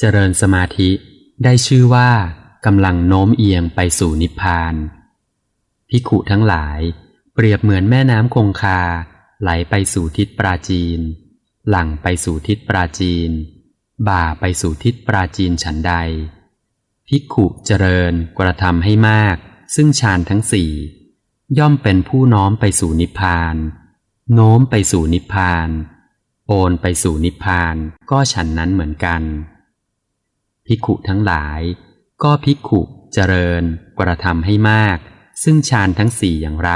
เจริญสมาธิได้ชื่อว่ากำลังโน้มเอียงไปสู่นิพพานพิขุทั้งหลาย เปรียบเหมือนแม่น้ำคงคา ไหลไปสู่ทิศปราจีน หลั่งไปสู่ทิศปราจีน บ่าไปสู่ทิศปราจีนฉันใดภิกขุเจริญกระทำให้มาก ซึ่งฌานทั้งสี่ย่อมเป็นผู้น้อมไปสู่นิพพาน โน้มไปสู่นิพพาน โอนไปสู่นิพพานก็ฉันนั้นเหมือนกัน ภิกขุทั้งหลาย ก็ภิกขุเจริญกระทำให้มาก ซึ่งฌานทั้งสี่อย่างไร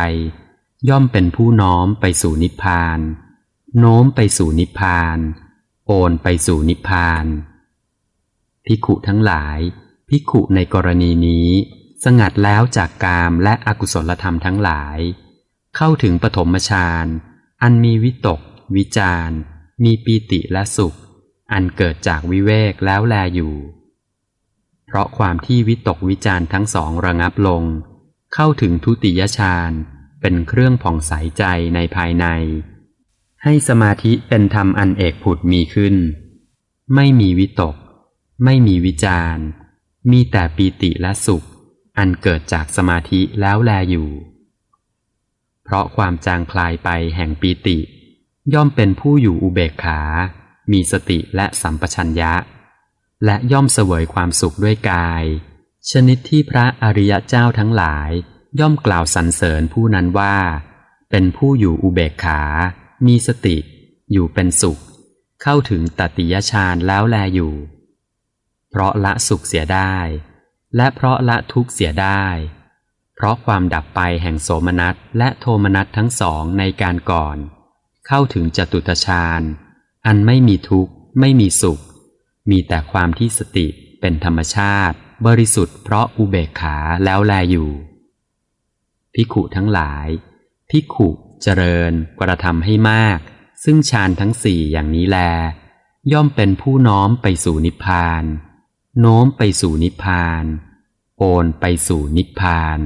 ย่อมเป็นผู้น้อมไปสู่นิพพาน โน้มไปสู่นิพพาน โอนไปสู่นิพพาน ภิกขุทั้งหลาย ภิกขุในกรณีนี้ สงัดแล้วจากกามและอกุศลธรรมทั้งหลาย เข้าถึงปฐมฌานอันมีวิตก วิจารมีปีติและสุข อันเกิดจากวิเวกแล้วแลอยู่ เพราะความที่วิตกวิจารทั้งสองระงับลง เข้าถึงทุติยฌานเป็นเครื่องผ่องใสใจในภายใน ให้สมาธิเป็นธรรมอันเอกผุดมีขึ้น ไม่มีวิตก ไม่มีวิจารณ์มีแต่ปีติและสุข อันเกิดจากสมาธิแล้วแลอยู่ เพราะความจางคลายไปแห่งปีติ ย่อมเป็นผู้อยู่อุเบกขา มีสติและสัมปชัญญะ และย่อมเสวยความสุขด้วยกาย ชนิดที่พระอริยเจ้าทั้งหลาย ย่อมกล่าวสรรเสริญผู้นั้นว่า เป็นผู้อยู่อุเบกขา มีสติ อยู่เป็นสุข เข้าถึงตติยฌานแล้วแลอยู่ เพราะละสุขเสียได้ และเพราะละทุกข์เสียได้ เพราะความดับไปแห่งโสมนัสและโทมนัสทั้งสองในการก่อน เข้าถึงจตุตฌานอันไม่มีทุกข์ไม่มีสุข มีแต่ความที่สติเป็นธรรมชาติ บริสุทธิ์เพราะอุเบกขาแล้วแลอยู่พิขุทั้งหลายพิขุเจริญกระทำให้มาก ซึ่งฌานทั้งสี่อย่างนี้แล ย่อมเป็นผู้น้อมไปสู่นิพพาน โน้มไปสู่นิพพาน โอนไปสู่นิพพาน